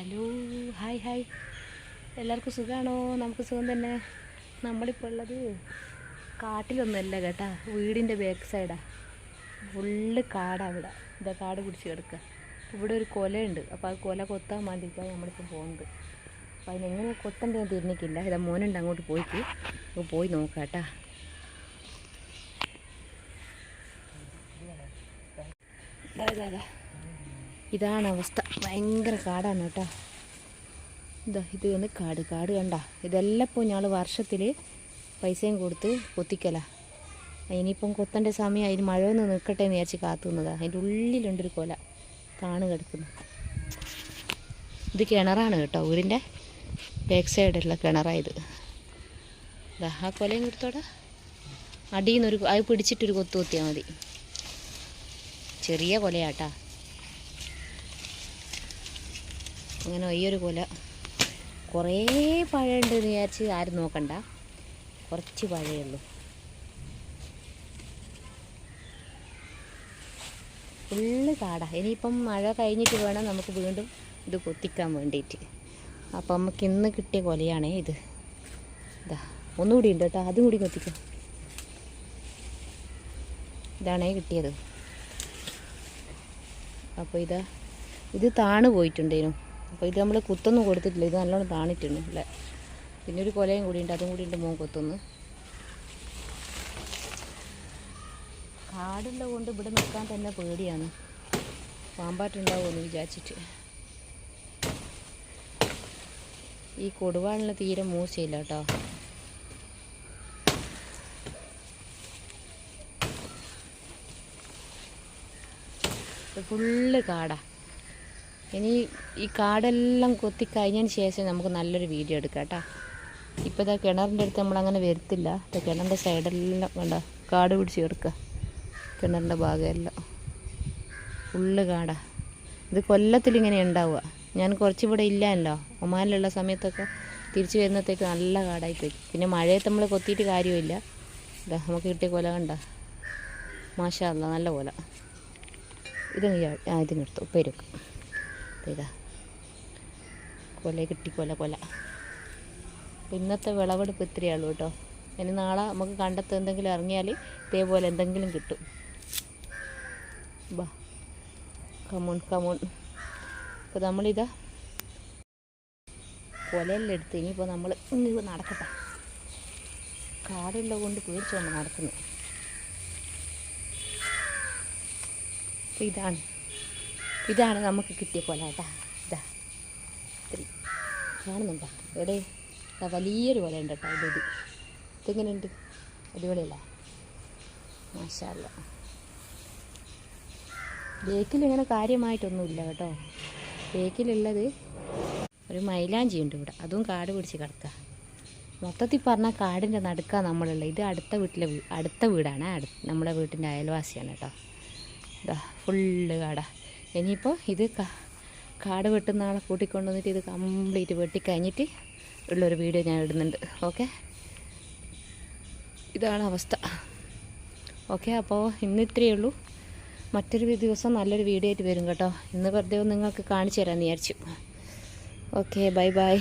Hello hi hi. എല്ലാവർക്കും സുഖമാണോ നമുക്ക് സുഖം തന്നെ. നമ്മളിപ്പോൾ ഉള്ളത് കാട്ടിലൊന്നുമല്ല കേട്ടാ വീടിന്റെ ബാക്ക് സൈഡാ ഫുള്ള് കാടാണ് ഇവിടെ. ഇതാ കാട് പിടിച്ച് കിടക്കുക ഇവിടെ ഒരു കൊലയുണ്ട്. അപ്പോൾ ആ കൊല കൊത്താൻ വേണ്ടിയിട്ടാണ് നമ്മളിപ്പോൾ പോകുന്നത് അപ്പോൾ അതിനെങ്ങനെ കൊത്തണ്ടേ തിരിഞ്ഞിട്ടില്ല ഇതാ മോനുണ്ട് അങ്ങോട്ട് പോയിട്ട്. അപ്പോൾ പോയി നോക്കാം കേട്ടാ. ദാ, ദാ. ഇതാണ് അവസ്ഥ. ഭയങ്കര കാടാണ് കേട്ടോ. ഇതാ ഇത് വന്ന് കാട്. കാട് കണ്ട. ഇതെല്ലാം ഇപ്പോൾ ഞങ്ങൾ വർഷത്തിൽ പൈസയും കൊടുത്ത് കൊത്തിക്കല. ഇനിയിപ്പം കൊത്തേണ്ട സമയം അതിന് മഴ ഒന്ന് നിൽക്കട്ടെ എന്ന് വിചാരിച്ച് കാത്തുന്നതാണ് അതിന്റെ ഉള്ളിലുണ്ടൊരു കൊല. താണ് കിടക്കുന്നു. ഇത് കിണറാണ് കേട്ടോ. ഊരിന്റെ ബാക്ക് സൈഡുള്ള കിണറായത് ഇതാ. ആ കൊലയും കൊടുത്തോടാ. അടിയിൽ നിന്നൊരു അത് പിടിച്ചിട്ടൊരു കൊത്തു കൊത്തിയാൽ മതി. ചെറിയ കൊലയാട്ടാ. അങ്ങനെ ഈ ഒരു കൊല. കുറേ പഴമുണ്ട് എന്ന് വിചാരിച്ച് ആരും നോക്കണ്ട. കുറച്ച് പഴയേ ഉള്ളൂ. ഫുള്ള് കാടാ. ഇനിയിപ്പം മഴ കഴിഞ്ഞിട്ട് വേണം നമുക്ക് വീണ്ടും ഇത് കൊത്തിക്കാൻ വേണ്ടിയിട്ട്. അപ്പം നമുക്ക് ഇന്ന് കിട്ടിയ കൊലയാണേ ഇത്. ഇതാ ഒന്നുകൂടി ഉണ്ട് കേട്ടോ. അതും കൂടി കൊത്തിക്കാം. ഇതാണേ കിട്ടിയത്. അപ്പോൾ ഇതാ ഇത് താണു പോയിട്ടുണ്ടേനു. അപ്പോൾ ഇത് നമ്മൾ കുത്തൊന്നും കൊടുത്തിട്ടില്ല. ഇത് നല്ലോണം താണിട്ടുണ്ട് അല്ലേ പിന്നെ ഒരു കൊലയും കൂടി ഉണ്ട് അതും കൂടി ഉണ്ട് മോൻ കൊത്തുന്നു. കാടുള്ള കൊണ്ട് ഇവിടെ നിൽക്കാൻ തന്നെ പേടിയാണ്. പാമ്പാറ്റുണ്ടാവുമെന്ന് വിചാരിച്ചിട്ട്. ഈ കൊടുവാളിന് തീരെ മൂർച്ചയില്ല കേട്ടോ. ഫുള്ള് കാടാ. ഇനി ഈ കാടെല്ലാം കൊത്തി കഴിഞ്ഞതിന് ശേഷം നമുക്ക് നല്ലൊരു വീഡിയോ എടുക്കാം കേട്ടോ. ഇപ്പോൾ ഇതാ കിണറിന്റെ അടുത്ത് നമ്മളങ്ങനെ വരത്തില്ല. കിണറിന്റെ സൈഡെല്ലാം വേണ്ട കാട് പിടിച്ച് കിടക്കുക. കിണറിന്റെ ഭാഗമെല്ലാം. ഫുള്ള് കാടാ. ഇത് കൊല്ലത്തിലിങ്ങനെ ഉണ്ടാവുക. ഞാൻ കുറച്ചിവിടെ ഇല്ലല്ലോ. ഒമാനിലുള്ള സമയത്തൊക്കെ തിരിച്ചു വരുന്നത്തേക്ക് നല്ല കാടായി കാടായിപ്പോയി പിന്നെ മഴയത്ത് നമ്മൾ കൊത്തിയിട്ട് കാര്യമില്ല. ഇതാ നമുക്ക് കിട്ടിയ കൊല കണ്ട? മാഷാ നല്ല കൊല. ഇത് ആ- ഇതിനെടുത്തു ഉപ്പേരൊക്കെ ഇതാ. കൊല കിട്ടി കൊല. കൊല ഇന്നത്തെ വിളവെടുപ്പ് ഇത്രയേ ഉള്ളൂ കേട്ടോ. ഇനി നാളെ നമുക്ക് കണ്ടെത്ത് എന്തെങ്കിലും ഇറങ്ങിയാൽ ഇതേപോലെ എന്തെങ്കിലും കിട്ടും. ബാ. കമോൺ കമോൺ അപ്പോൾ നമ്മളിതാ കൊലയെല്ലാം എടുത്ത് ഇനിയിപ്പോൾ നമ്മൾ ഇനി നടക്കട്ടെ. കാടുള്ള കൊണ്ട് പേടിച്ചുകൊണ്ട് നടക്കുന്നു. ഇതാണ്. ഇതാണ് നമുക്ക് കിട്ടിയ കൊല കേട്ടാ ഇതാ ഇത്തിരി. കാണുന്നുണ്ടോ? എവിടെ വലിയൊരു കൊല ഉണ്ട് കേട്ടോ ഇത് ഇതെങ്ങനെയുണ്ട്? അടിപൊളിയല്ല? മാഷല്ല ബേക്കിൽ ഇങ്ങനെ കാര്യമായിട്ടൊന്നുമില്ല കേട്ടോ. ബേക്കിലുള്ളത് ഒരു മൈലാഞ്ചി ഉണ്ട് ഇവിടെ. അതും കാട് പിടിച്ച് കിടക്കുക മൊത്തത്തിൽ പറഞ്ഞാൽ കാടിന്റെ നടുക്കാണ് നമ്മളുള്ളത്. ഇത് അടുത്ത വീട്ടിലെ അടുത്ത വീടാണ്. നമ്മുടെ വീട്ടിന്റെ അയൽവാസിയാണ് കേട്ടോ. ഇതാ ഫുള്ള് കാടാ. ഇനിയിപ്പോൾ ഇത് കാട് വെട്ടുന്ന ആളെ കൂട്ടിക്കൊണ്ടുവന്നിട്ട് ഇത് കംപ്ലീറ്റ് വെട്ടിക്കഴിഞ്ഞിട്ട് ഉള്ളൊരു വീഡിയോ ഞാൻ ഇടുന്നുണ്ട്. ഓക്കെ ഇതാണ് അവസ്ഥ. ഓക്കെ അപ്പോൾ ഇന്ന് ഇത്രയേ ഉള്ളൂ. മറ്റൊരു ദിവസം നല്ലൊരു വീഡിയോ ആയിട്ട് വരും കേട്ടോ. ഇന്ന് വെറുതെ നിങ്ങൾക്ക് കാണിച്ചു തരാമെന്ന് വിചാരിച്ചു. Okay bye bye